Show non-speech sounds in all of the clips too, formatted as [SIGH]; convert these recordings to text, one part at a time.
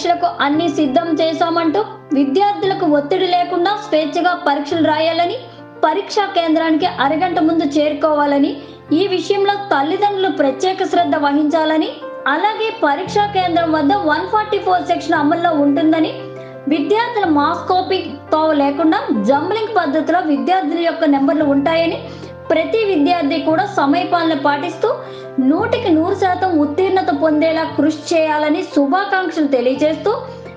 పరీక్షలకు అన్ని సిద్ధం చేశామంటూ విద్యార్థులకు ఒత్తిడి లేకుండా స్వేచ్ఛగా పరీక్షలు రాయాలని పరీక్షా కేంద్రానికి అరగంట ముందు చేరుకోవాలని ఈ విషయంలో తల్లిదండ్రులు ప్రత్యేక శ్రద్ధ వహించాలని అలాగే పరీక్షా కేంద్రం వద్ద వన్ ఫార్టీ ఫోర్ సెక్షన్ అమల్లో ఉంటుందని విద్యార్థుల మాస్కోపింగ్తో లేకుండా జంబ్లింగ్ పద్ధతిలో విద్యార్థుల యొక్క నెంబర్లు ఉంటాయని ప్రతి విద్యార్థి కూడా సమయపాలన పాటిస్తూ నూటికి నూరు శాతం ఉత్తీర్ణత పొందేలా కృషి చేయాలని శుభాకాంక్షలు తెలియజేస్తూ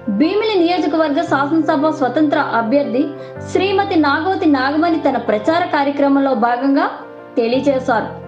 భీమిలి నియోజకవర్గ శాసనసభ స్వతంత్ర అభ్యర్థి శ్రీమతి నాగవతి నాగమణి తన ప్రచార కార్యక్రమంలో భాగంగా తెలియజేశారు.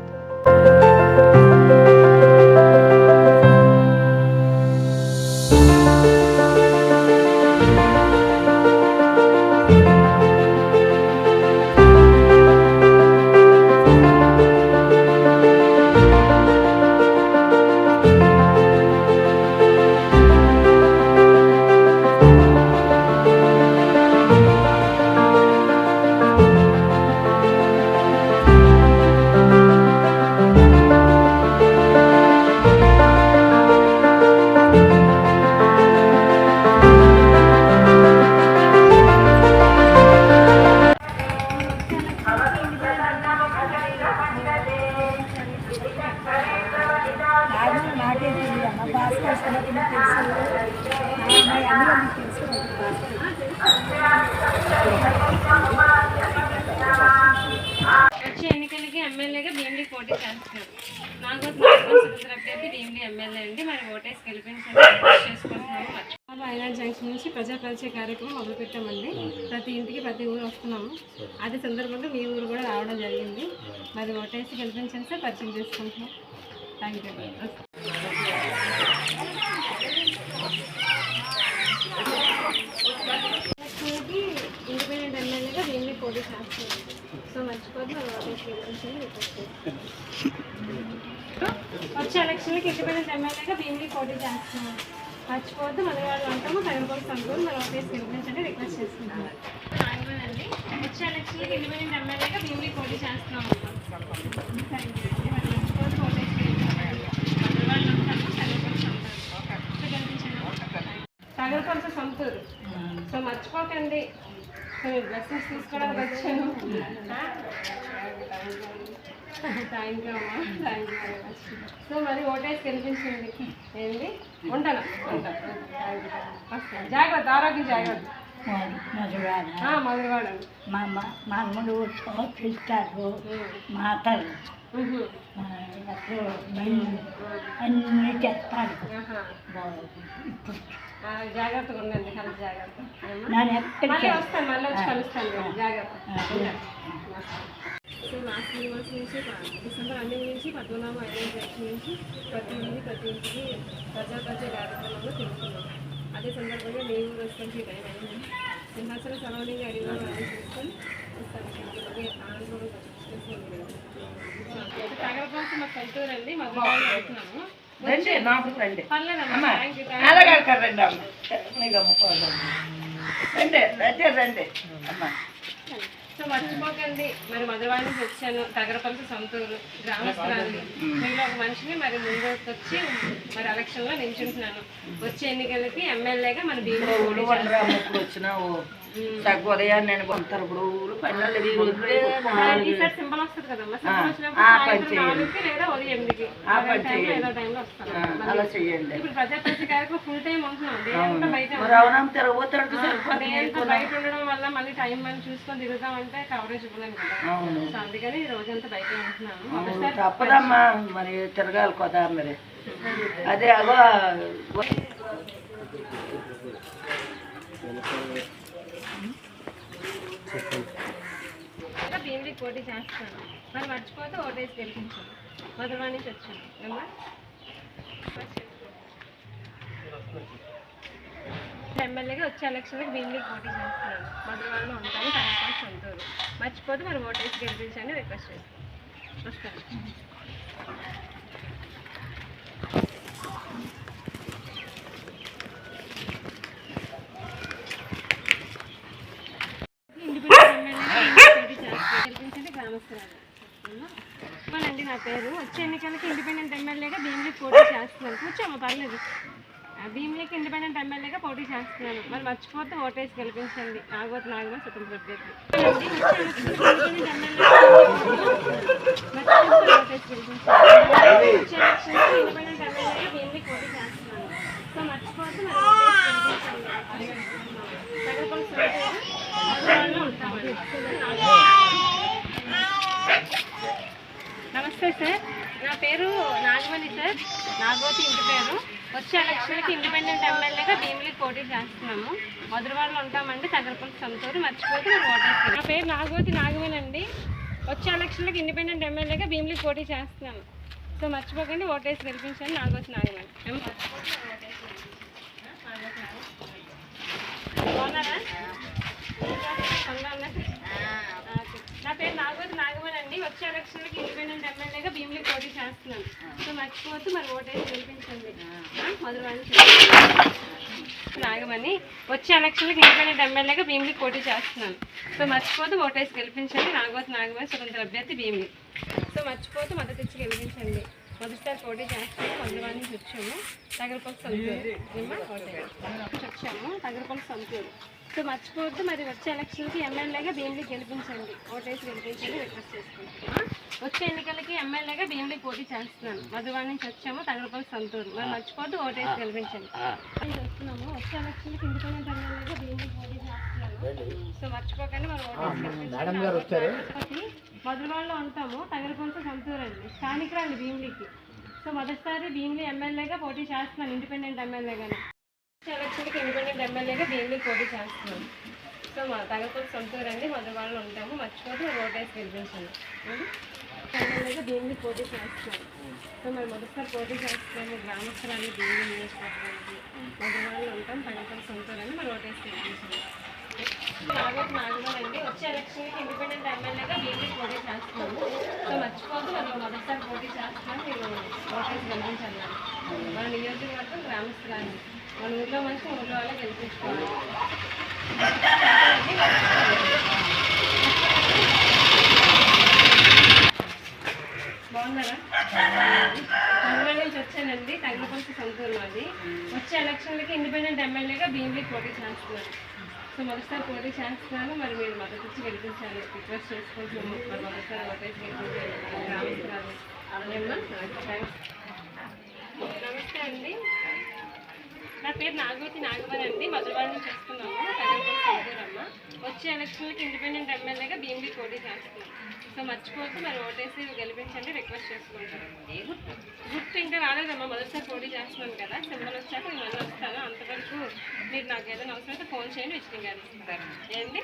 గెలిపించండి చేసుకుంటున్నాం. థ్యాంక్ యూ ఇండిపెండెంట్ ఎమ్మెల్యేగా దీన్ని పోటీ చేస్తున్నారు సో మర్చిపోద్దు వచ్చే ఎలక్షన్కి ఇండిపెండెంట్ ఎమ్మెల్యేగా దీన్ని పోటీ చేస్తున్నాం మర్చిపోవద్దు మన వాళ్ళు అంటాము కనుగోలు సంతూరు మన ఆఫీస్ గెలిపించండి రిక్వెస్ట్ చేస్తున్నాను వచ్చే ఎలక్షన్కి ఇండిపెండెంట్ ఎమ్మెల్యేగా భీమిలి పోటీ చేస్తున్నాం థ్యాంక్ యూ అండి మరి మర్చిపోవద్దు ఓటేసి గెలిపించండి మన వాళ్ళు అంటాము కనుగోలు సంతూరు సో గెలిపించండి తగలకొలస సంతూరు సో మర్చిపోకండి. సో బ్లెస్సింగ్స్ తీసుకోవడానికి వచ్చాను. థ్యాంక్ యూ అమ్మా. Thank you very much so మరి ఓటేసి గెలిపించండి. ఏంటి ఉంటాను ఉంటాను జాగ్రత్త ఆరోగ్యం జాగ్రత్త. మధురవాడ. మా మా మా అమ్మలు చూస్తారు మాటలు ఉహు. ఆ, అప్పుడు బయలు అన్నీ చేస్తారు. ఆహా. ఇప్పుడు జాగ్రత్తగా ఉండండి హెల్త్ జాగ్రత్త? నేను ఎక్కడికి వస్తాను మళ్ళీ వచ్చి కలుస్తాను జాగ్రత్త. సో లాస్ట్ త్రీ మంత్స్ నుంచి ప- డిసెంబర్ ఎండింగ్ నుంచి పద్మనాభ ఐదు సెక్షన్ నుంచి ప్రతి ఇంటికి ప్రతి ఇంటికి ప్రజా ప్రజా కార్యక్రమంలో అదే సందర్భంగా మీ ఊరు వస్తుంది టైం అయింది సింహాచలం సరౌండింగ్ అడిగిన వాళ్ళు చూసుకొని వస్తాను అలాగే ఆంధ్రలో తగల కోసం మాకు మా వెళ్తున్నాము. రండి నాకు రండి. రండి అమ్మ. మీకు అమ్ముకోవాలి రండి రండి రండి. అమ్మ. సో మర్చిపోకండి మరి మధురవాడి నుంచి వచ్చాను తగరపల్లి సొంతూరు గ్రామస్తురాలు. మీలో ఒక మనిషిని మరి ముందు వచ్చి మరి ఎలక్షన్లో నిల్చుంటున్నాను వచ్చే ఎన్నికలకి ఎమ్మెల్యేగా మన భీముడు ఊళ్ళు తగ్గ ఉదయాన్ని నేను కొంటారు ఇప్పుడు పని చేయండి. చేయండి. దేంట్లో బయట ఉండడం వల్ల మళ్ళీ టైం మళ్ళీ చూసుకొని తిరుగుతామంటే కవరేజ్ ఇవ్వలేము కదా. అందుకని రోజంతా బయట ఉంటున్నాను తప్పదమ్మా. మరి తిరగాలి కదా మరి [LAUGHS] అదే అగో. ఇంకా భీమిలికి పోటీ చేస్తాను మరి మర్చిపోతే ఓటేసి గెలిపించాను మధురవా నుంచి వచ్చాను ఎమ్మెల్యేగా వచ్చే ఎలక్షన్కి భీమిలికి పోటీ చేస్తున్నాను. మధురవాడలో ఉంటాను తర్వాత సొంతూరు. మర్చిపోతే మరి ఓటేసి గెలిపించండి రిక్వెస్ట్ చేస్తాను. వస్తాను గెలిపించండి నా పేరు. వచ్చే ఎన్నికలకి ఇండిపెండెంట్ ఎమ్మెల్యేగా భీమిలి పోటీ చేస్తున్నాను. కూర్చోమ్మ పర్లేదు. భీమిలికి ఇండిపెండెంట్ ఎమ్మెల్యేగా పోటీ చేస్తున్నాను. మరి మర్చిపోతే ఓటేసి గెలిపించండి. నాగోత్ నాగమ స్వతంత్ర అభ్యర్థి. ఇండిపెండెంట్ ఎమ్మెల్యే ఓటేసి గెలిపించండి వచ్చే ఎలక్షన్కి ఇండిపెండెంట్ ఎమ్మెల్యేగా భీమిలికి పోటీ చేస్తున్నాను సో మర్చిపోతే మరి ఓటేసి గెలిపించండి తగరపల్లి సురేష్ అందుబాటులో ఉంటామండి నమస్తే సార్. నా పేరు నాగమణి సార్. నాగోతి ఇంటి పేరు. వచ్చే ఎలక్షన్కి ఇండిపెండెంట్ ఎమ్మెల్యేగా భీమిలికి పోటీ చేస్తున్నాము. మధురవాడలో ఉంటామండి. తగరపల్లి సొంతూరు. మర్చిపోతే మీరు నా పేరు నాగోతి నాగమణి అండి. వచ్చే ఎలక్షన్కి ఇండిపెండెంట్ ఎమ్మెల్యేగా భీమిలికి పోటీ చేస్తున్నాము సో మర్చిపోకండి ఓటేసి గెలిపించండి నాగోతి నాగమణి. బాగున్నారా? నా పేరు నాగవతి వచ్చే ఎలక్షన్లకి ఇండిపెండెంట్ ఎమ్మెల్యేగా భీమిలి పోటీ చేస్తున్నాను. సో మర్చిపోతూ మరి ఓటేసి గెలిపించండి. మధురవాణి నాగమని వచ్చే ఎలక్షన్లకి ఇండిపెండెంట్ ఎమ్మెల్యేగా భీమిలి పోటీ చేస్తున్నాను. సో మర్చిపోతూ ఓటేసి గెలిపించండి. నాగవతి నాగమని స్వతంత్ర అభ్యర్థి భీమిలి. సో మర్చిపోతూ మద్దతు ఇచ్చి గెలిపించండి. మొదటిసారి పోటీ చేస్తాము మధురవాణి నుంచి వచ్చాము తగరపల్లి సొంతూరు. వచ్చాము తగరపల్లి సొంతూరు. సో మర్చిపోవద్దు మరి వచ్చే ఎలక్షన్కి ఎమ్మెల్యేగా భీమిలి గెలిపించండి. ఓటేసి గెలిపించండి రిక్వెస్ట్ చేసుకుంటున్నాను. వచ్చే ఎన్నికలకి ఎమ్మెల్యేగా భీమిలి పోటీ చేస్తున్నాను. మధువాడ నుంచి వచ్చాము తగరపల్లి సొంతూరు. మరి మర్చిపోవద్దు ఓటేసి గెలిపించండి. వస్తున్నాము. వచ్చే ఎలక్షన్కి ఇండిపెండెంట్ ఎమ్మెల్యేగా భీమిలి పోటీ చేస్తున్నాను. సో మర్చిపోకండి మరి ఓటేసి వచ్చారు. మధురవాడలో ఉంటాము తగరపల్లి సొంతూరు అండి స్థానికురాండి భీమిలికి సో మొదటిసారి భీమిలి ఎమ్మెల్యేగా పోటీ చేస్తున్నాను ఇండిపెండెంట్ ఎమ్మెల్యేగానే. ఎలక్షన్కి ఇండిపెండెంట్ ఎమ్మెల్యేగా దీన్ని పోటీ చేస్తున్నాం. సో మా తగపల్లి సొంతూరు అండి మధురవాడలో ఉంటాము మర్చిపోతే ఓటేసి గెలిపించండి ఉం? ఎమ్మెల్యేగా భీమిలి పోటీ చేస్తున్నాం. సో మరి మొదటిసారి పోటీ చేస్తున్నాము గ్రామస్తురాన్ని భీమిలి నియోజకవర్గానికి మధురవాడలో ఉంటాం తగపల్లి సొంతూరు అండి మరి ఓటేసి గెలిపించండి నాగోటి నాగమన్ వచ్చే ఎలక్షన్కి ఇండిపెండెంట్ ఎమ్మెల్యేగా భీమిలి పోటీ చేస్తున్నాము. సో మర్చిపోతే మనం మొదటిసారి పోటీ చేస్తున్నాం మీరు ఓటేసి గెలిపించండి మన నియోజకవర్గం గ్రామస్థలాన్ని. మన ఊర్లో మంచి ఊర్లో వాళ్ళకి గెలిపించుకోవాలి. బాగున్నారా? హనుమాన్ నుంచి వచ్చానండి. తగ్గపల్సి సొంతూరు మాది. వచ్చే ఎలక్షన్లకి ఇండిపెండెంట్ ఎమ్మెల్యేగా భీమిలి పోటీ చేస్తున్నాను. సో మొదటిసారి పోటీ చేస్తున్నాను. మరి మీరు మద్దతు ఇచ్చి గెలిపించాలి. రిక్వెస్ట్ చేసుకుంటున్నాము మరి మొదటిసారి ఓటేసి గెలిపించాలి. గ్రామస్తురాలు నమస్తే అండి. నా పేరు నాగవతి నాగవరి అండి. మధురవాడ నుంచి వస్తున్నాము. సౌదూరమ్మ వచ్చే ఎలక్షన్లకి ఇండిపెండెంట్ ఎమ్మెల్యేగా భీమిలి పోటీ చేస్తున్నాం. సో మర్చిపోతే మరి ఓటేసి గెలిపించండి రిక్వెస్ట్ చేసుకుంటాను గుర్తు? ఇంకా రాలేదమ్మా. మొదటిసారి పోటీ చేస్తున్నాను కదా. సింబల్ వచ్చాక నేను మళ్ళీ వస్తాను. అంతవరకు మీరు నాకు ఏదైనా అవసరం అయితే ఫోన్ చేయండి విజిటింగ్ గారు ఏంటి?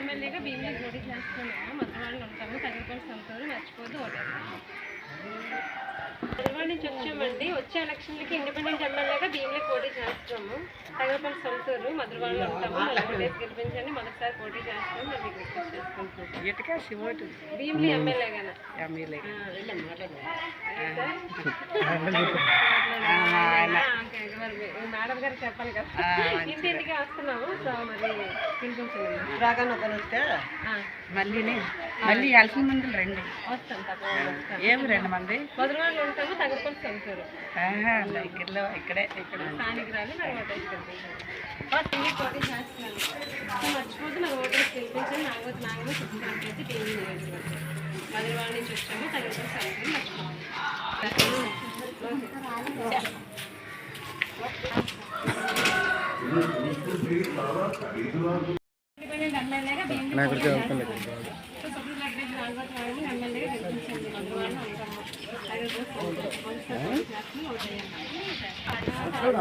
ఎమ్మెల్యేగా భీమిలి పోటీ చేస్తున్నాము. మధురవాడలో ఉంటాము. తగరపల్లి సొంతూరు మర్చిపోతే ఓటేస్తాము హైదరాబాద్ నుంచి వచ్చామండి వచ్చే ఎలక్షన్లకి ఇండిపెండెంట్ ఎమ్మెల్యేగా భీమిలి పోటీ చేస్తాము. తగరపల్లి సొంతూరు మధురవాడలో ఉంటాము. గెలిపించండి. మొదటిసారి పోటీ చేస్తాము. మరి రిక్వెస్ట్ చేసుకుంటున్నాం ఇటుక శివోటు. భీమిలి ఎమ్మెల్యేగానే? ఎమ్మెల్యే. మేడం గారు చెప్పాలి కదా. వస్తున్నాము. సో మరి పిలిపించండి. రాగానే ఒక వస్తే ఆ, మళ్ళీని. మళ్ళీ వెళ్ళసిన మంది రండి. వస్తాం ఏమి రెండు మంది? ఉంటాము తగరపల్లి దగ్గరలో ఇక్కడే ఇక్కడ. స్థానికురాలు మరి ఓటేసి గెలిపించండి ఫస్ట్ ఇంటికి పోటీ చేస్తున్నాను. సో మర్చిపోతే మరి ఓటేసి గెలిపించండి నాగవతి నాగమే చెప్తున్నాను చెప్పి టీవీ నియోజకవర్గం మధురవాడ నుంచి వచ్చాము తగ్గట్టు సరిగ్గా ఇండిపెండెంట్ ఎమ్మెల్యేగా భీమిలి పోటీ చేస్తున్నాను. సో సుప్రీం కోర్టు నాగవతి నాగమే ఎమ్మెల్యేగా గెలిపించండి మధురవాడలో ఉంటాము తగ్గట్టు సరిగ్గా చేస్తున్నాను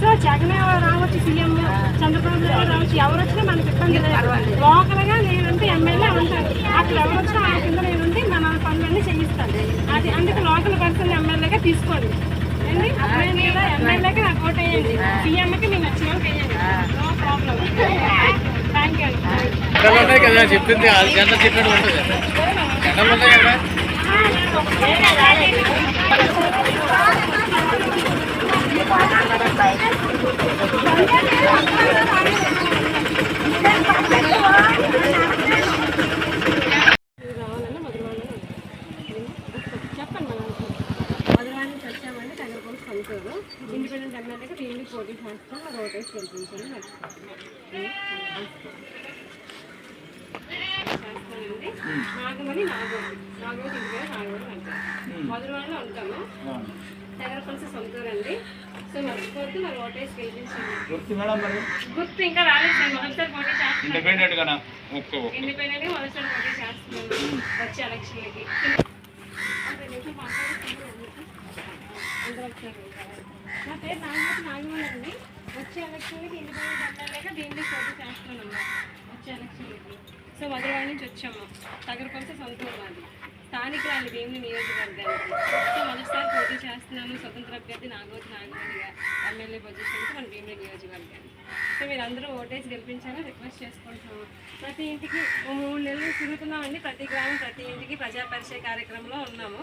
సో జగన్ రావచ్చు సీఎం చంద్రబాబు నాయుడు రావచ్చు ఎవరు వచ్చినా మనకి ఇబ్బంది లేదు. లోకల్గా నేనంటే ఎమ్మెల్యే ఉంటాను అక్కడ ఎవరు వచ్చినా ఆ కింద నేనుంటే మన పనులన్నీ చేయిస్తాను అది అందుకే లోకల్ పర్సన్ ఎమ్మెల్యేగా తీసుకోండి. కదా ఎమ్మెల్యేకి నాకు ఓట్ వేయండి. సీఎంకి నచ్చిన వాళ్ళకి వేయండి. No problem thank you. అండి కదా చెప్పింది ఆ జెండా చెప్పినట్టు ఉంటుంది జెండాలు ఉన్నాయి కదా. ఇండిపెండెంట్ ఎమ్మెల్యేగా దీన్ని పోటీ చేస్తాం మరి ఓటేసి గెలిపించండి చేస్తానండి నాగమణి నాగోటి నాగోటి ఇంటి పేరు నాగోటి అంటారు. మధురవాడలో ఉంటాము. తెగరపల్సి సొంతూరు అండి సో మర్చిపోతే మరి ఓటేసి గెలిపించండి గుర్తు మేడం మరి? గుర్తు ఇంకా రాలేదు సార్ మొదటిసారి పోటీ చేస్తున్నాను. ఇండిపెండెంట్ గానా? Okay okay. ఇండిపెండెంట్గా మొదటిసారి పోటీ చేస్తున్నాను వచ్చే ఎలక్షన్లకి అదే నిమిషం మాట్లాడుతున్నాను అందరూ ఒకసారి నా పేరు అండి. వచ్చే ఎలక్షన్లకి ఇండిపెండెంట్ ఎమ్మెల్యేగా దీన్ని పోటీ చేస్తున్నాను వచ్చే ఎలక్షన్లకి సో మధురవాడ నుంచి వచ్చాము. తగరకొలస సొంతూరు మాది. స్థానికురాలి భీమిని నియోజకవర్గానికి. సో మొదటిసారి పోటీ చేస్తున్నాను స్వతంత్ర అభ్యర్థి నాగోతి నాగమణిగా ఎమ్మెల్యే పొజిషన్కి మన భీమిని నియోజకవర్గానికి. సో మీరు అందరూ ఓటేసి గెలిపించాలని రిక్వెస్ట్ చేసుకుంటున్నాము ప్రతి ఇంటికి మూడు నెలలు తిరుగుతున్నామండి. ప్రతి గ్రామం ప్రతి ఇంటికి ప్రజా పరిచయ కార్యక్రమంలో ఉన్నాము.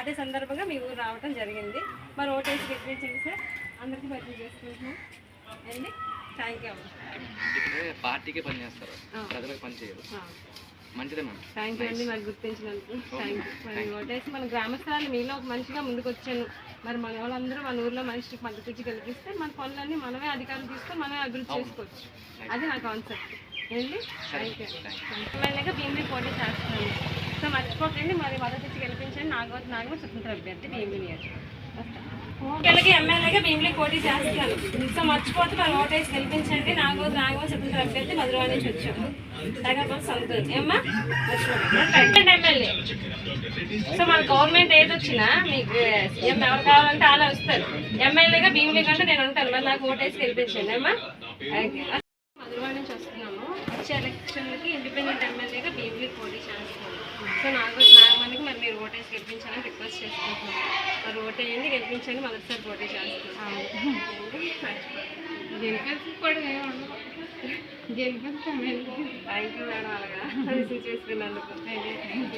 అదే సందర్భంగా మీ ఊరు రావడం జరిగింది. మరి ఓటేసి గెలిపించండి సార్. అందరికీ పరిచయం చేసుకుంటున్నాం. అండి థ్యాంక్ యూ పార్టీకి పని చేస్తారు. ప్రజలకు పని చేయరు. మంచిదే మ్యామ్ థ్యాంక్ యూ అండి గుర్తించినందుకు. థ్యాంక్ యూ మరి ఓటేసి మన గ్రామస్థాలు మీలో ఒక మనిషిగా ముందుకు వచ్చాను మరి మన వాళ్ళందరూ మన ఊర్లో మనిషికి మద్దతు ఇచ్చి గెలిపిస్తే మన పనులన్నీ మనమే అధికారులు తీసుకొని మనమే అభివృద్ధి చేసుకోవచ్చు. అది నా కాన్సెప్ట్ ఏంటి? థ్యాంక్ యూ భీమిని పోటీ చేస్తున్నాను. సో మర్చిపోకండి. మరి మద్దతు ఇచ్చి గెలిపించండి. నాగవతి నాగవ స్వతంత్ర అభ్యర్థి భీమిని ఎమ్మెల్యేగా ఎమ్మెల్యేగా భీమిని పోటీ చేస్తాను. సో మర్చిపోతే మరి ఓటేసి గెలిపించండి. నాగోజు నాగవ స్వతంత్ర అభ్యర్థి మధురా నుంచి వచ్చాము తగ్గకపోతే సంతోష్ ఏమ్మా? మర్చిపోకండి ఎమ్మెల్యే. సో మన గవర్నమెంట్ ఏది వచ్చినా మీకు సీఎం ఎవరు కావాలంటే అలా వస్తారు. ఎమ్మెల్యేగా భీమిలి కంటే నేను ఉంటాను. మరి నాకు ఓటేసి గెలిపించండి. అమ్మా మధురా నుంచి వస్తున్నాము. వచ్చే ఎలక్షన్లకి ఇండిపెండెంట్ ఎమ్మెల్యేగా భీమిలి పోటీ చేస్తున్నాము సో నాగోజు నాగమణికి మరి మీరు ఓటేసి గెలిపించాలని రిక్వెస్ట్ చేసుకుంటున్నాను. మరి ఓటేయండి గెలిపించండి మొదటిసారి పోటీ గెలిపించుకోవడం థ్యాంక్ యూ మేడం అలాగా. రిసీవ్ చేసుకున్నందుకు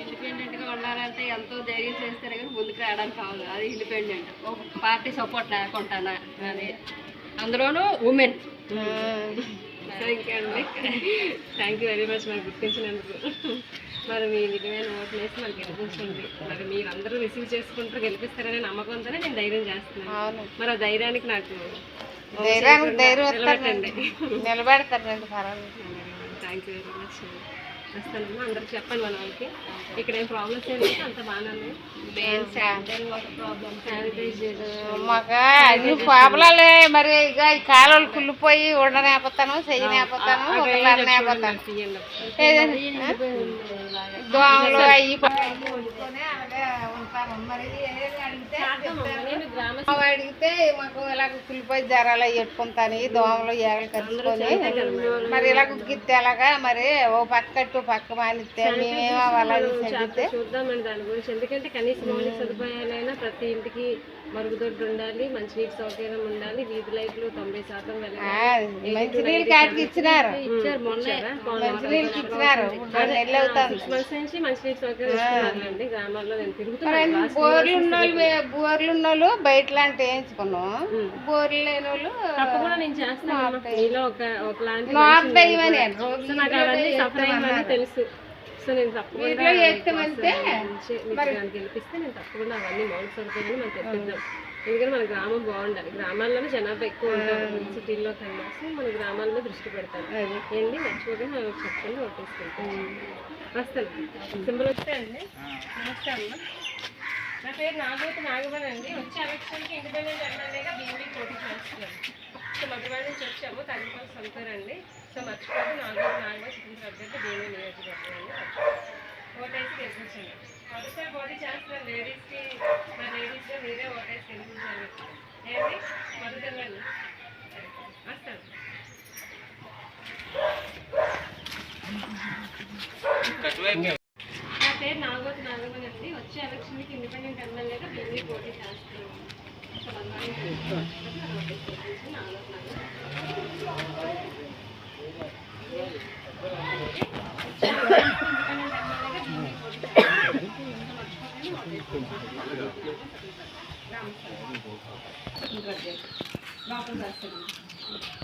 ఇండిపెండెంట్గా ఉండాలంటే ఎంతో ధైర్యం చేస్తారు కానీ ముందుకు రావడానికి కావాలి. అది ఇండిపెండెంట్ ఒక పార్టీ సపోర్ట్ లేకుండానా అది అందులోనూ ఉమెన్ థ్యాంక్ యూ అండి. థ్యాంక్ యూ వెరీ మచ్ మరి గుర్తించినందుకు. మరి మీ విలువైన ఓట్లు వేసి మరి గెలిపించండి. మరి మీరు అందరూ రిసీవ్ చేసుకుంటారు గెలిపిస్తారనే నమ్మకంతోనే నేను ధైర్యం చేస్తున్నాను. మరి ఆ ధైర్యానికి నాకు ధైర్యానికి ధైర్యం నిలబెట్టండి. పర్వాలేదు. థ్యాంక్ యూ వెరీ మచ్ వస్తానమ్మా అందరికి చెప్పండి మన వాళ్ళకి ఇక్కడ ఏం ప్రాబ్లమ్స్ అంత బాగానే మాకు అన్ని ప్రాబ్లాలే మరి ఇక ఈ కాలువలు కుళ్ళిపోయి ఉండనేపోతాను చెయ్యనేపోతాను ఉండలేకపోతాను దోమలు అయ్యి అడిగితే మాకు ఇలాగ కుళ్ళిపోయి జ్వరాలు అవి పెట్టుకుంటాను దోమలు ఏగలు కలుసుకొని మరి ఇలా గుగ్గితే ఎలాగా మరి ఓ పక్క కట్టు పక్క మానిస్తే మేమేమో అలాగే చదివితే చూద్దామండి దాని గురించి ఎందుకంటే కనీస మౌలిక సదుపాయాలైనా ప్రతి ఇంటికి మరుగుదొడ్డు ఉండాలి మంచినీటి సౌకర్యం ఉండాలి వీధి లైట్లు తొంభై శాతం. మంచినీళ్ళు కాటికి ఇచ్చినారు. ఇచ్చారు మొన్న. సిక్స్ మంత్స్ నుంచి మంచినీటి సౌకర్యం ఇస్తున్నారండి గ్రామాల్లో. నేను తిరుగుతున్నాను last బోర్లు ఉన్న బోర్లు ఉన్న వాళ్ళు బయట లాంటి వేయించుకున్నాం. బోర్లు లేని వాళ్ళు తప్పకుండా నేను చేస్తాను మీలో ఒక నాకు అవన్నీ సఫర్ తెలుసు. సో నేను తప్పకుండా ఎత్తమంటే నుంచి మీకు దాన్ని గెలిపిస్తే నేను తప్పకుండా అవన్నీ మౌలిక సదుపాయాలు మనం తెప్పిద్దాం ఎందుకంటే మన గ్రామం బాగుండాలి. గ్రామాల్లోనే జనాభా ఎక్కువ ఉంటారు సిటీల్లో కన్నా. సో మన గ్రామాల్లో దృష్టి పెడతారు. ఏంటి? మర్చిపోకుండా మనం చెప్పండి ఓటేసుకుంటాం వస్తాను. సింబల్ వస్తే అండి. నమస్తే అమ్మ. నా పేరు నాగోతి నాగమణి అండి. వచ్చే ఎలక్షన్కి ఇండిపెండెంట్ ఎమ్మెల్యేగా బీఎండీ పోటీ చేస్తున్నాను సో మధువాడ నుంచి వచ్చాము తల్లిపల్లి సొంతారండి సో మర్చిపోతే నాలుగు నాలుగు స్వతంత్ర అభ్యర్థి బీఎండీ నియోజకవర్గం అండి ఓటేసి గెలిపించండి. మొదటిసారి పోటీ చేస్తున్నాను లేడీస్కి. మా లేడీస్గా మీరే ఓటేసి గెలిపించాలి. ఏంటి? మొదటిదండి వస్తాను. నా పేరు నాగోతి నాగమణి అండి. వచ్చే ఎలక్షన్కి ఇండిపెండెంట్ ఎమ్మెల్యేగా బీఎండీ పోటీ చేస్తున్నాను.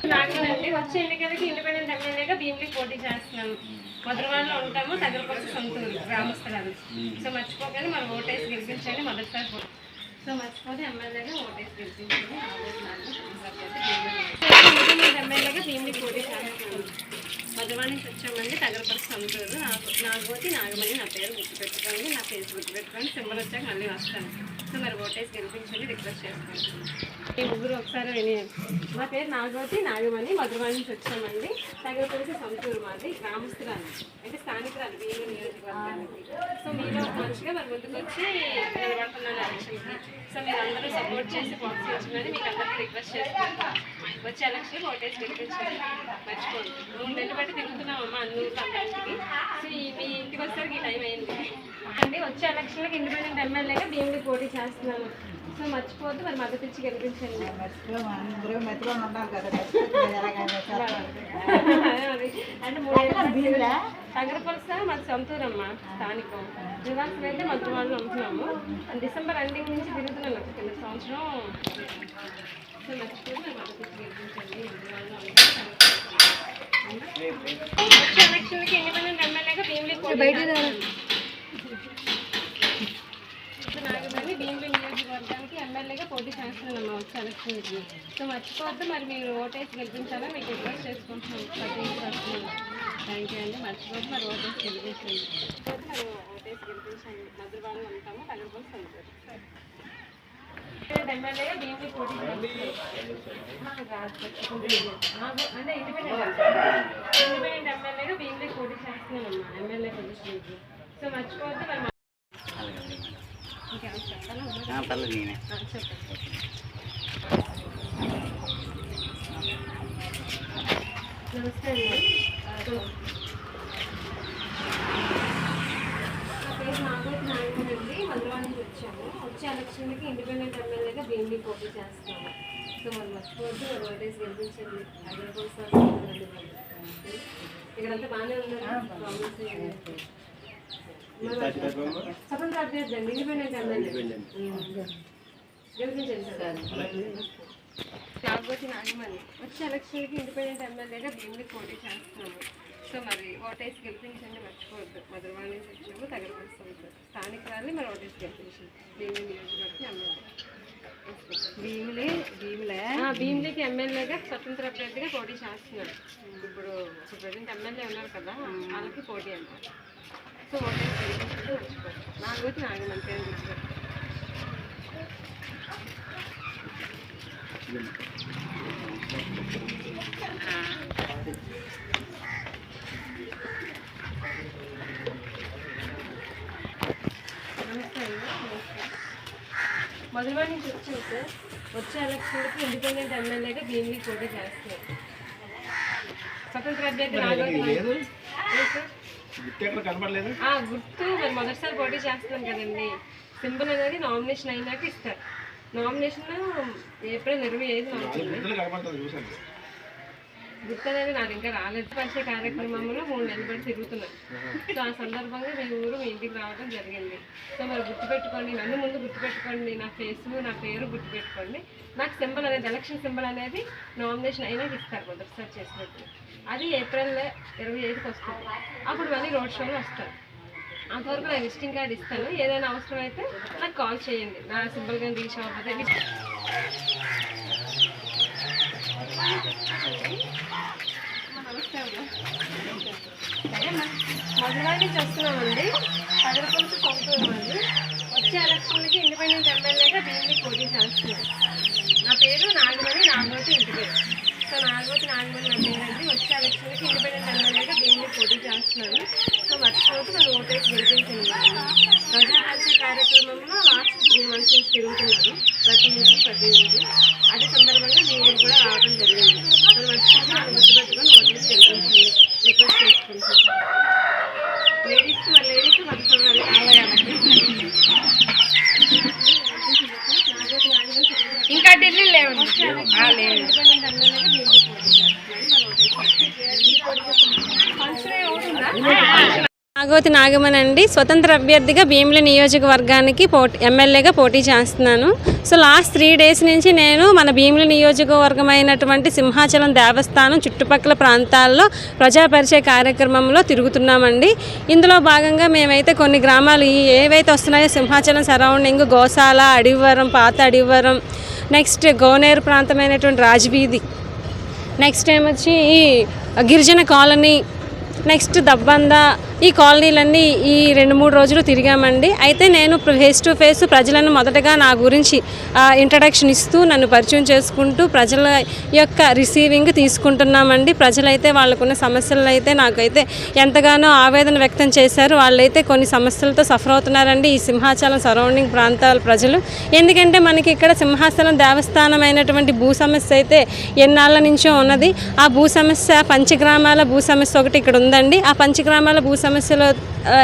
నాగనండి వచ్చే ఎన్నికలకి ఇండిపెండెంట్ ఎమ్మెల్యేగా భీమిలి పోటీ చేస్తున్నాను మధురవాడలో ఉంటాము దగ్గరపల్లి సొంత గ్రామస్తురాలు. సో మర్చిపోకండి మనం ఓటేసి గెలిపించండి మొదటిసారి సో మర్చిపోతే ఎమ్మెల్యేగా ఓటేసి ఎమ్మెల్యేగా పోటీ వచ్చామండి దగ్గరపల్లి సొంతూరు నాకు నాగోతి నాగమణి నా పేరు గుర్తుపెట్టుకోండి నా ఫేస్ గుర్తుపెట్టుకోండి సింబల్ వచ్చాక మళ్ళీ వస్తాను. సో మరి ఓటేసి గెలిపించండి రిక్వెస్ట్ చేసుకుంటాను ఈ ముగ్గురు ఒకసారి మా పేరు నాగవతి నాగమణి మధురవాడ నుంచి వచ్చామండి. తగ్గపల్లి సొంతూరు మాది గ్రామస్తురాలు. అంటే స్థానికురాలు వీళ్ళు నియోజకవర్గానికి. సో మీరు ఒక మనిషిగా మరి ముందుకు వచ్చి నిలబడుతున్నాను ఎలక్షన్కి సో మీరు అందరూ సపోర్ట్ చేసి ప్రోత్సహించమని మీకు అందరికీ రిక్వెస్ట్ చేస్తాను వచ్చే ఎలక్షన్ ఓటేసి గెలిపించండి మర్చిపోండి మూడు నెలలు బట్టి తిరుగుతున్నాం అమ్మ అన్ని ఊర్లు అందరికి. సో ఈ- మీ ఇంటికి వచ్చేసరికి ఈ టైం అయింది. అండి వచ్చే ఎలక్షన్లకు ఇండిపెండెంట్ ఎమ్మెల్యేగా భీముడి పోటీ చేస్తున్నాను. సో మర్చిపోవద్దు మరి మద్దతు ఇచ్చి గెలిపించండి. అందరూ. అంటే మూడు తగరపలస మాది సొంతూరమ్మ స్థానికం. నివాసం అయితే మధురవాడలో ఉంటున్నాము. డిసెంబర్ ఎండింగ్ నుంచి తిరుగుతున్నాను ఒక కింద సంవత్సరం. ఎలక్షన్కి ఇండిపెండెంట్ ఎమ్మెల్యేగా భీమిలి పోటీ నాగమణి భీమిలి నియోజకవర్గానికి ఎమ్మెల్యేగా పోటీ వచ్చే ఎలక్షన్కి సో మర్చిపోవద్దు మరి మీరు ఓటేసి గెలిపించాలని మీకు రిక్వెస్ట్ చేసుకుంటున్నాం థ్యాంక్ యూ అండి. మర్చిపోవద్దు మరి ఓటేసి గెలిపించండి మేము ఓటేసి గెలిపించండి మధురవాళ్ళు ఉంటాము తగ్గకపోతే సంతోషం ఎమ్మెల్యేగా భీమిలి పోటీ చేస్తున్నాం అంటే ఇండిపెండెంట్ ఇండిపెండెంట్ ఎమ్మెల్యేగా భీమిలి పోటీ చేస్తున్నానమ్మా ఎమ్మెల్యే పొజిషన్కి సో మర్చిపోవద్దు మరి మా- చెప్పండి నమస్తే అండి నా పేరు నాగోతి నాయకుడు అండి నుంచి వచ్చాము. వచ్చే ఎలక్షన్కి ఇండిపెండెంట్ ఎమ్మెల్యేగా భీమిలి పోటీ చేస్తాము. సో మరి మర్చిపోవద్దు మరి ఓటేసి గెలిపించండి. మరి. ఇక్కడంతా బాగానే ఉన్నారు. ప్రాబ్లమ్స్ ఏమీ లేదు. మరి స్వతంత్ర అభ్యర్థి అండి. Independent MLA. గెలిపించండి సార్. కాకపోతే వచ్చే ఎలక్షన్కి ఇండిపెండెంట్ ఎమ్మెల్యేగా భీమిలి పోటీ చేస్తున్నాము సో మరి ఓటేసి గెలిపించండి మర్చిపోవద్దు. మధురవాడ నుంచి వచ్చాము తగరపరుస్తుంది స్థానికురాలు మరి ఓటేసి గెలిపించండి భీమిలి నియోజకవర్గం ఎమ్మెల్యే. భీములే భీములే. ఆ, భీమిలికి ఎమ్మెల్యేగా స్వతంత్ర అభ్యర్థిగా పోటీ చేస్తున్నాడు. ఇప్పుడు ఇప్పుడు ప్రజెంట్ ఎమ్మెల్యే ఉన్నారు కదా వాళ్ళకి పోటీ అన్నమాట సో ఓటేసి గెలిపించండి మర్చిపోవద్దు. నాగమణి పేరు గుర్తుపెట్టుకోండి. నమస్తే అండి నమస్తే మధురవాడ నుంచి వచ్చాను సార్ వచ్చే ఎలక్షన్కి ఇండిపెండెంట్ ఎమ్మెల్యేగా భీమిలి పోటీ చేస్తున్నారు స్వతంత్ర అభ్యర్థి గుర్తు మరి మొదటిసారి పోటీ చేస్తున్నాం కదండి. సింబల్ అనేది నామినేషన్ అయినాక ఇస్తారు. నామినేషన్ ఏప్రిల్ ఇరవై ఐదు గుర్తనేది గుర్తు అనేది నాకు ఇంకా రాలేదు. పరిచయ కార్యక్రమంలో మూడు నెలలు బట్టి తిరుగుతున్నాను. సో ఆ సందర్భంగా మీ ఊరు మీ ఇంటికి రావడం జరిగింది. సో మరి గుర్తుపెట్టుకోండి నన్ను ముందు గుర్తుపెట్టుకోండి నా ఫేస్ నా పేరు గుర్తుపెట్టుకోండి. నాకు సింబల్ అనేది ఎలక్షన్ సింబల్ అనేది నామినేషన్ అయినా ఇస్తారు మొదటిసారి చేసినట్టు అది ఏప్రిల్ ఇరవై ఐదుకి వస్తుంది. అప్పుడు మళ్ళీ రోడ్ షోలో వస్తారు. అంతవరకు నా విజిటింగ్ కార్డ్ ఇస్తాను. ఏదైనా అవసరం అయితే నాకు కాల్ చేయండి. నా సింబల్ కానీ రీచ్ అవ్వకపోతే మధురా నుంచి వస్తున్నామండి పదకొండు సొంతూరు అండి వచ్చే ఎలక్షన్కి ఇండిపెండెంట్ ఎమ్మెల్యేగా దీన్ని పోటీ చేస్తున్నాం నా పేరు నాగమణి నాగవతి ఇంటి పేరు సో నాగవతి నాగమణి నా పేరు అండి వచ్చే ఎలక్షన్కి ఇండిపెండెంట్ ఎమ్మెల్యేగా దీన్ని పోటీ చేస్తున్నాను సో మర్చిపోతే నన్ను ఓటేసి గెలిపించండి ప్రజా పరిచయ కార్యక్రమంలో లాస్ట్ త్రీ మంత్స్ నుంచి తిరుగుతున్నాను ప్రతి ఇంటికి ప్రతి ఊరు అదే సందర్భంగా మీ ఊరు కూడా రావడం జరిగింది మరి మర్చిపోతే మనం గుర్తుపెట్టుకొని ఓటేసి గెలిపించండి రిక్వెస్ట్ చేసుకుంటున్నాను లేడీస్ మరి లేడీస్ మర్చిపోవాలి ఆలయాలకి నాగోతి నాగమణి భాగవతి నాగమన్ అండి. స్వతంత్ర అభ్యర్థిగా భీమిలి నియోజకవర్గానికి పోటీ ఎమ్మెల్యేగా పోటీ చేస్తున్నాను. సో లాస్ట్ త్రీ డేస్ నుంచి నేను మన భీమిలి నియోజకవర్గం అయినటువంటి సింహాచలం దేవస్థానం చుట్టుపక్కల ప్రాంతాల్లో ప్రజాపరిచయ కార్యక్రమంలో తిరుగుతున్నామండి. ఇందులో భాగంగా మేమైతే కొన్ని గ్రామాలు ఏవైతే వస్తున్నాయో సింహాచలం సరౌండింగ్ గోశాల అడివరం పాత అడివరం నెక్స్ట్ గోనేరు ప్రాంతమైనటువంటి రాజవీధి నెక్స్ట్ ఏమొచ్చి ఈ గిరిజన కాలనీ నెక్స్ట్ దబ్బంద ఈ కాలనీలన్నీ ఈ రెండు మూడు రోజులు తిరిగామండి. అయితే నేను ఫేస్ టు ఫేస్ ప్రజలను మొదటగా నా గురించి ఇంట్రడక్షన్ ఇస్తూ నన్ను పరిచయం చేసుకుంటూ ప్రజల యొక్క రిసీవింగ్ తీసుకుంటున్నామండి. ప్రజలైతే వాళ్ళకున్న సమస్యలు అయితే నాకైతే ఎంతగానో ఆవేదన వ్యక్తం చేశారు. వాళ్ళైతే కొన్ని సమస్యలతో సఫర్ అవుతున్నారండి ఈ సింహాచలం సరౌండింగ్ ప్రాంతాల ప్రజలు. ఎందుకంటే మనకి ఇక్కడ సింహాచలం దేవస్థానం అయినటువంటి భూ సమస్య అయితే ఎన్నాళ్ళ నుంచో ఉన్నది. ఆ భూ సమస్య పంచగ్రామాల భూ సమస్య ఒకటి ఇక్కడ ఉందండి. ఆ పంచగ్రామాల భూ సమస్యలో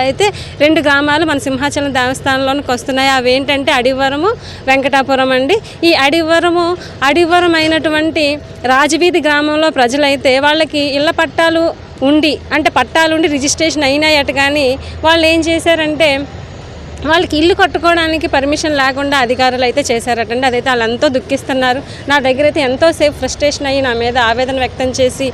అయితే రెండు గ్రామాలు మన సింహాచలం దేవస్థానంలోనికి వస్తున్నాయి. అవి ఏంటంటే అడివరము వెంకటాపురం అండి. ఈ అడివరము అడివరం అయినటువంటి రాజవీధి గ్రామంలో ప్రజలైతే వాళ్ళకి ఇళ్ళ పట్టాలు ఉండి అంటే పట్టాలు ఉండి రిజిస్ట్రేషన్ అయినాయట కానీ వాళ్ళు ఏం చేశారంటే వాళ్ళకి ఇల్లు కట్టుకోవడానికి పర్మిషన్ లేకుండా అధికారులు అయితే చేశారటండి. అదైతే వాళ్ళు ఎంతో దుఃఖిస్తున్నారు. నా దగ్గర అయితే ఎంతోసేపు ఫ్రస్ట్రేషన్ అయ్యి నా మీద ఆవేదన వ్యక్తం చేసి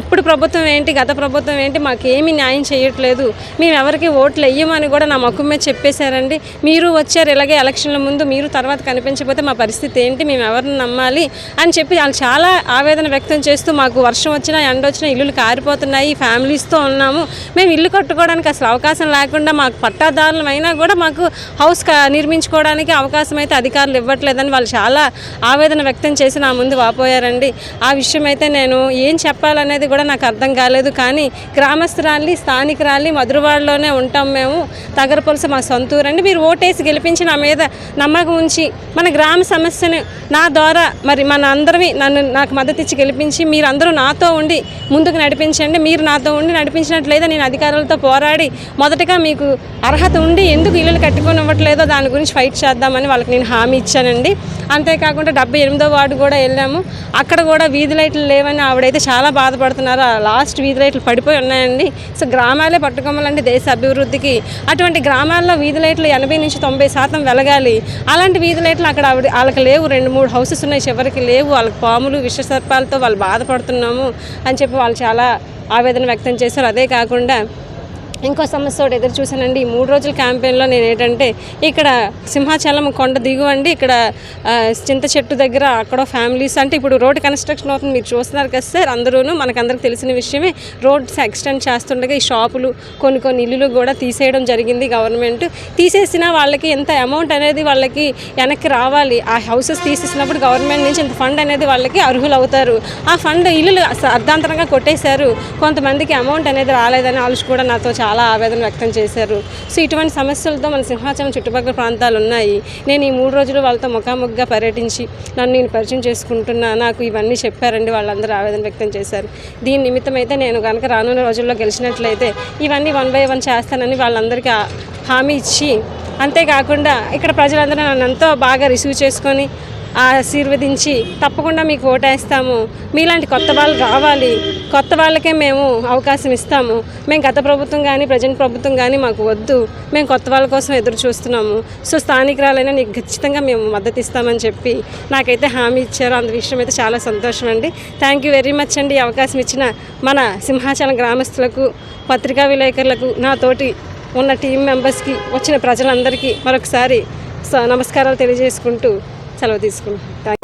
ఇప్పుడు ప్రభుత్వం ఏంటి? గత ప్రభుత్వం ఏంటి? మాకు ఏమీ న్యాయం చేయట్లేదు. మేము ఎవరికి ఓట్లు వెయ్యమని కూడా నా ముఖం మీద చెప్పేశారండి. మీరు వచ్చారు ఇలాగే ఎలక్షన్ల ముందు మీరు తర్వాత కనిపించకపోతే మా పరిస్థితి ఏంటి? మేము ఎవరిని నమ్మాలి? అని చెప్పి వాళ్ళు చాలా ఆవేదన వ్యక్తం చేస్తూ మాకు వర్షం వచ్చినా ఎండ వచ్చినా ఇల్లులు కారిపోతున్నాయి. ఫ్యామిలీస్తో ఉన్నాము. మేము ఇల్లు కట్టుకోవడానికి అసలు అవకాశం లేకుండా మాకు పట్టాదారులమైనా కూడా మాకు హౌస్ నిర్మించుకోవడానికి అవకాశం అయితే అధికారులు ఇవ్వట్లేదని వాళ్ళు చాలా ఆవేదన వ్యక్తం చేసి నా ముందు వాపోయారండి. ఆ విషయం అయితే నేను ఏం చెప్పాలనేది కూడా నాకు అర్థం కాలేదు. కానీ గ్రామస్తురాల్ని స్థానికురాలి మధురవాడలోనే ఉంటాం మేము. తగరపొలస మా సొంతూరు అండి మీరు ఓటేసి గెలిపించి నా మీద నమ్మకం ఉంచి మన గ్రామ సమస్యను నా ద్వారా మరి మన అందరివి నన్ను నాకు మద్దతు ఇచ్చి గెలిపించి మీరందరూ నాతో ఉండి ముందుకు నడిపించండి. మీరు నాతో ఉండి నడిపించినట్లయితే నేను అధికారులతో పోరాడి మొదటగా మీకు అర్హత ఉండి ఎందుకు ఇల్లు కట్టుకొని ఇవ్వట్లేదో దాని గురించి ఫైట్ చేద్దామని వాళ్ళకి నేను హామీ ఇచ్చానండి. అంతేకాకుండా డెబ్బై ఎనిమిదో వార్డు కూడా వెళ్ళాము. అక్కడ కూడా వీధి లైట్లు లేవని ఆవిడైతే చాలా బాధపడుతున్నారు. ఆ లాస్ట్ వీధి లైట్లు పడిపోయి ఉన్నాయండి. సో గ్రామాలే పట్టుకోవాలంటే దేశ అభివృద్ధికి. అటువంటి గ్రామాల్లో వీధి లైట్లు ఎనభై నుంచి తొంభై శాతం వెలగాలి. అలాంటి వీధి లైట్లు అక్కడ ఆవిడ వాళ్ళకి లేవు. రెండు మూడు హౌసెస్ ఉన్నాయి చివరికి లేవు. వాళ్ళకి పాములు విషసర్పాలతో వాళ్ళు బాధపడుతున్నాము అని చెప్పి వాళ్ళు చాలా ఆవేదన వ్యక్తం చేశారు. అదే కాకుండా ఇంకో సమస్య ఒకటి ఎదురు చూశానండి. ఈ మూడు రోజుల క్యాంపెయిన్లో నేను ఏంటంటే ఇక్కడ సింహాచలం కొండ దిగువండి. ఇక్కడ చింత చెట్టు దగ్గర అక్కడ ఫ్యామిలీస్ అంటే ఇప్పుడు రోడ్ కన్స్ట్రక్షన్ అవుతుంది. మీరు చూస్తున్నారు కదా సార్ అందరూ మనకందరికి తెలిసిన విషయమే. రోడ్స్ ఎక్స్టెండ్ చేస్తుండగా ఈ షాపులు కొన్ని కొన్ని ఇల్లులు కూడా తీసేయడం జరిగింది గవర్నమెంట్ తీసేసిన వాళ్ళకి ఎంత అమౌంట్ అనేది వాళ్ళకి వెనక్కి రావాలి. ఆ హౌసెస్ తీసేసినప్పుడు గవర్నమెంట్ నుంచి ఇంత ఫండ్ అనేది వాళ్ళకి అర్హులు అవుతారు ఆ ఫండ్ ఇల్లులు అర్ధాంతరంగా కొట్టేశారు. కొంతమందికి అమౌంట్ అనేది రాలేదని వాళ్ళు కూడా నాతో చాలా ఆవేదన వ్యక్తం చేశారు. సో ఇటువంటి సమస్యలతో మన సింహాచలం చుట్టుపక్కల ప్రాంతాలు ఉన్నాయి. నేను ఈ మూడు రోజులు వాళ్ళతో ముఖాముఖిగా పర్యటించి నన్ను నేను పరిచయం చేసుకుంటున్నా నాకు ఇవన్నీ చెప్పారండి వాళ్ళందరూ ఆవేదన వ్యక్తం చేశారు. దీని నిమిత్తం అయితే నేను కనుక రానున్న రోజుల్లో గెలిచినట్లయితే ఇవన్నీ వన్ బై వన్ చేస్తానని వాళ్ళందరికీ హామీ ఇచ్చి అంతేకాకుండా ఇక్కడ ప్రజలందరూ నన్ను ఎంతో బాగా రిసీవ్ చేసుకొని ఆశీర్వదించి తప్పకుండా మీకు ఓటేస్తాము. మీలాంటి కొత్త వాళ్ళు రావాలి. కొత్త వాళ్ళకే మేము అవకాశం ఇస్తాము. మేము గత ప్రభుత్వం కానీ ప్రజెంట్ ప్రభుత్వం కానీ మాకు వద్దు. మేము కొత్త వాళ్ళ కోసం ఎదురు చూస్తున్నాము. సో స్థానికురాలైనా నీకు ఖచ్చితంగా మేము మద్దతు ఇస్తామని చెప్పి నాకైతే హామీ ఇచ్చారు. అందు విషయం అయితే చాలా సంతోషం అండి. థ్యాంక్ యూ వెరీ మచ్ అండి ఈ అవకాశం ఇచ్చిన మన సింహాచలం గ్రామస్తులకు పత్రికా విలేకరులకు నాతోటి ఉన్న టీం మెంబర్స్కి వచ్చిన ప్రజలందరికీ మరొకసారి స- నమస్కారాలు తెలియజేసుకుంటూ సెలవు తీసుకుంటాం.